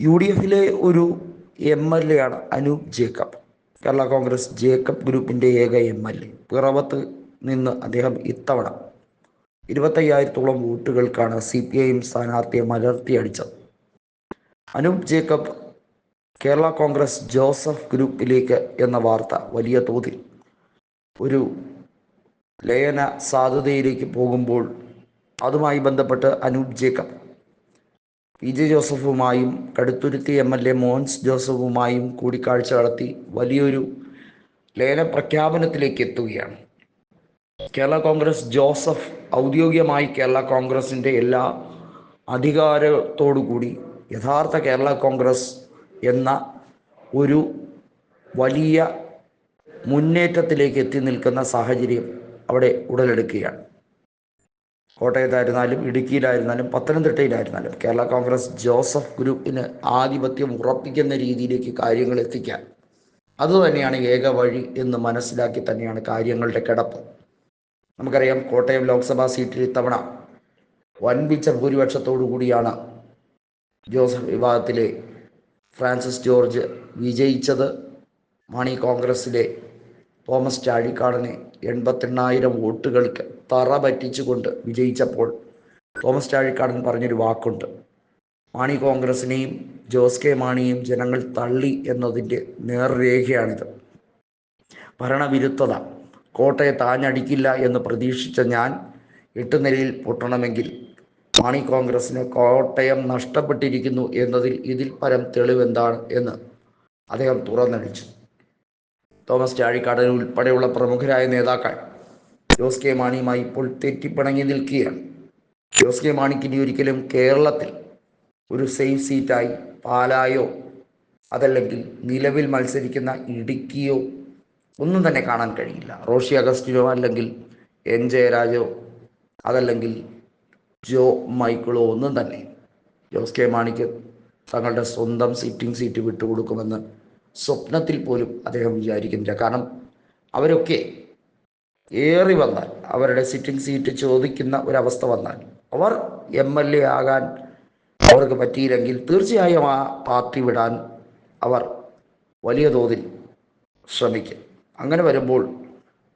U D എഫിലെ ഒരു M L A ആണ് അനൂപ് ജേക്കബ്. കേരള കോൺഗ്രസ് ജേക്കബ് ഗ്രൂപ്പിന്റെ ഏക എം എൽ എ. പിറവത്ത് നിന്ന് അദ്ദേഹം ഇത്തവണ ഇരുപത്തയ്യായിരത്തോളം വോട്ടുകൾക്കാണ് സി പി ഐ എം സ്ഥാനാർത്ഥിയെ മലർത്തിയടിച്ചത് അനൂപ് ജേക്കബ് കേരള കോൺഗ്രസ് ജോസഫ് ഗ്രൂപ്പിലേക്ക് എന്ന വാർത്ത വലിയ തോതിൽ ഒരു ലയന സാധ്യതയിലേക്ക് പോകുമ്പോൾ അതുമായി ബന്ധപ്പെട്ട് അനൂപ് ജേക്കബ് പി ജെ ജോസഫുമായും കടുത്തുരുത്തി എം എൽ എ ജോസഫുമായും കൂടിക്കാഴ്ച നടത്തി വലിയൊരു ലയന പ്രഖ്യാപനത്തിലേക്ക് എത്തുകയാണ്. കേരള കോൺഗ്രസ് ജോസഫ് ഔദ്യോഗികമായി കേരള കോൺഗ്രസിന്റെ എല്ലാ അധികാരത്തോടുകൂടി യഥാർത്ഥ കേരള കോൺഗ്രസ് എന്ന ഒരു വലിയ മുന്നേറ്റത്തിലേക്ക് എത്തി നിൽക്കുന്ന സാഹചര്യം അവിടെ ഉടലെടുക്കുകയാണ്. കോട്ടയത്തായിരുന്നാലും ഇടുക്കിയിലായിരുന്നാലും പത്തനംതിട്ടയിലായിരുന്നാലും കേരള കോൺഗ്രസ് ജോസഫ് ഗ്രൂപ്പിന് ആധിപത്യം ഉറപ്പിക്കുന്ന രീതിയിലേക്ക് കാര്യങ്ങൾ എത്തിക്കാൻ. അതുതന്നെയാണ് ഏക വഴി എന്ന് മനസ്സിലാക്കി തന്നെയാണ് കാര്യങ്ങളുടെ കിടപ്പ്. നമുക്കറിയാം കോട്ടയം ലോക്സഭാ സീറ്റിൽ ഇത്തവണ വൻപിച്ച ഭൂരിപക്ഷത്തോടു കൂടിയാണ് ജോസഫ് വിഭാഗത്തിലെ ഫ്രാൻസിസ് ജോർജ് വിജയിച്ചത്. മാണി കോൺഗ്രസിലെ തോമസ് ചാഴിക്കാടനെ എൺപത്തെണ്ണായിരം വോട്ടുകൾക്ക് തറ പറ്റിച്ചുകൊണ്ട് വിജയിച്ചപ്പോൾ തോമസ് ചാഴിക്കാടൻ പറഞ്ഞൊരു വാക്കുണ്ട്. മാണി കോൺഗ്രസിനെയും ജോസ് കെ മാണിയും ജനങ്ങൾ തള്ളി എന്നതിന്റെ നേർരേഖയാണിത്. ഭരണവിരുദ്ധത കോട്ടയെ താഞ്ഞടിക്കില്ല എന്ന് പ്രതീക്ഷിച്ച ഞാൻ എട്ട് നിലയിൽ പൊട്ടണമെങ്കിൽ മാണി കോൺഗ്രസിന് കോട്ടയം നഷ്ടപ്പെട്ടിരിക്കുന്നു എന്നതിൽ ഇതിൽ പരം തെളിവെന്താണ് എന്ന് അദ്ദേഹം തുറന്നടിച്ചു. തോമസ് ചാഴിക്കാടൻ ഉൾപ്പെടെയുള്ള പ്രമുഖരായ നേതാക്കൾ. ജോസ് കെ മാണിയുമായി ഇപ്പോൾ തെറ്റിപ്പിണങ്ങി നിൽക്കുകയാണ്. ജോസ് കെ മാണിക്ക് ഇനി ഒരിക്കലും കേരളത്തിൽ ഒരു സേഫ് സീറ്റായി പാലായോ അതല്ലെങ്കിൽ നിലവിൽ മത്സരിക്കുന്ന ഇടുക്കിയോ ഒന്നും തന്നെ കാണാൻ കഴിയില്ല. റോഷി അഗസ്റ്റിനോ അല്ലെങ്കിൽ എൻ ജയരാജോ അതല്ലെങ്കിൽ ജോ മൈക്കിളോ ഒന്നും തന്നെ. ജോസ് കെ മാണിക്ക് തങ്ങളുടെ സ്വന്തം സിറ്റിംഗ് സീറ്റ് വിട്ടുകൊടുക്കുമെന്ന് സ്വപ്നത്തിൽ പോലും അദ്ദേഹം വിചാരിക്കുന്നില്ല. കാരണം അവരൊക്കെ ഏറി വന്നാൽ അവരുടെ സിറ്റിംഗ് സീറ്റ് ചോദിക്കുന്ന ഒരവസ്ഥ വന്നാൽ അവർ എം എൽ എ ആകാൻ അവർക്ക് പറ്റിയില്ലെങ്കിൽ തീർച്ചയായും ആ പാർട്ടി വിടാൻ അവർ വലിയ തോതിൽ ശ്രമിക്കും. അങ്ങനെ വരുമ്പോൾ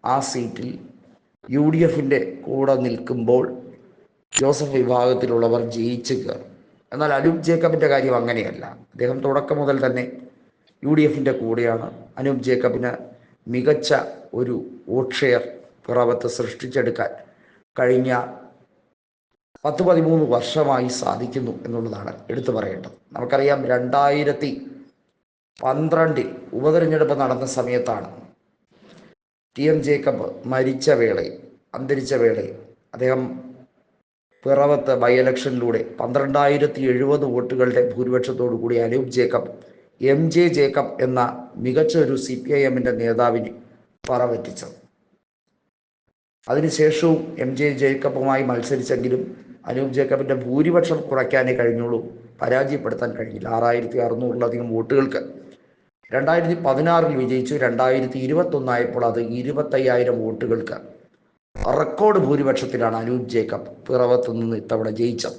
ആ സീറ്റിൽ യു ഡി എഫിന്റെ കൂടെ നിൽക്കുമ്പോൾ ജോസഫ് വിഭാഗത്തിലുള്ളവർ ജയിച്ചു കയറും. എന്നാൽ അനൂപ് ജേക്കബിന്റെ കാര്യം അങ്ങനെയല്ല. അദ്ദേഹം തുടക്കം മുതൽ തന്നെ യു ഡി എഫിന്റെ കൂടെയാണ് അനൂപ് ജേക്കബിന് മികച്ച ഒരു വോട്ട് ഷെയർ പിറവത്ത് സൃഷ്ടിച്ചെടുക്കാൻ കഴിഞ്ഞ പത്ത് പതിമൂന്ന് വർഷമായി സാധിക്കുന്നു എന്നുള്ളതാണ് എടുത്തു പറയേണ്ടത്. നമുക്കറിയാം രണ്ടായിരത്തി പന്ത്രണ്ടിൽ ഉപതെരഞ്ഞെടുപ്പ് നടന്ന സമയത്താണ് ടി എം ജേക്കബ് മരിച്ച വേളയിൽ അന്തരിച്ച വേളയിൽ അദ്ദേഹം പിറവത്ത് ബൈ ഇലക്ഷനിലൂടെ പന്ത്രണ്ടായിരത്തി എഴുപത് വോട്ടുകളുടെ ഭൂരിപക്ഷത്തോടു കൂടി അനൂപ് ജേക്കബ് എം ജെ ജേക്കബ് എന്ന മികച്ച ഒരു സി പി ഐ എമ്മിന്റെ നേതാവിന് പറവറ്റിച്ചത് അതിനുശേഷവും എം ജെ ജേക്കബുമായി മത്സരിച്ചെങ്കിലും അനൂപ് ജേക്കബിന്റെ ഭൂരിപക്ഷം കുറയ്ക്കാനേ കഴിഞ്ഞുള്ളൂ പരാജയപ്പെടുത്താൻ കഴിഞ്ഞില്ല. ആറായിരത്തി അറുന്നൂറിലധികം വോട്ടുകൾക്ക് രണ്ടായിരത്തി പതിനാറിൽ വിജയിച്ചു രണ്ടായിരത്തി ഇരുപത്തൊന്നായപ്പോൾ അത് ഇരുപത്തയ്യായിരം വോട്ടുകൾക്ക് റെക്കോർഡ് ഭൂരിപക്ഷത്തിലാണ് അനൂപ് ജേക്കബ് പിറവത്തു നിന്ന് ഇത്തവണ ജയിച്ചത്.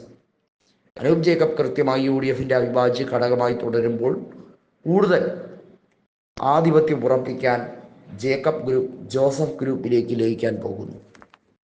അനൂപ് ജേക്കബ് കൃത്യമായി യു ഡി എഫിന്റെ അവിഭാജ്യ ഘടകമായി തുടരുമ്പോൾ കൂടുതൽ ആധിപത്യം ഉറപ്പിക്കാൻ ജേക്കബ് ഗ്രൂപ്പ് ജോസഫ് ഗ്രൂപ്പിലേക്ക് ലയിക്കാൻ പോകുന്നു.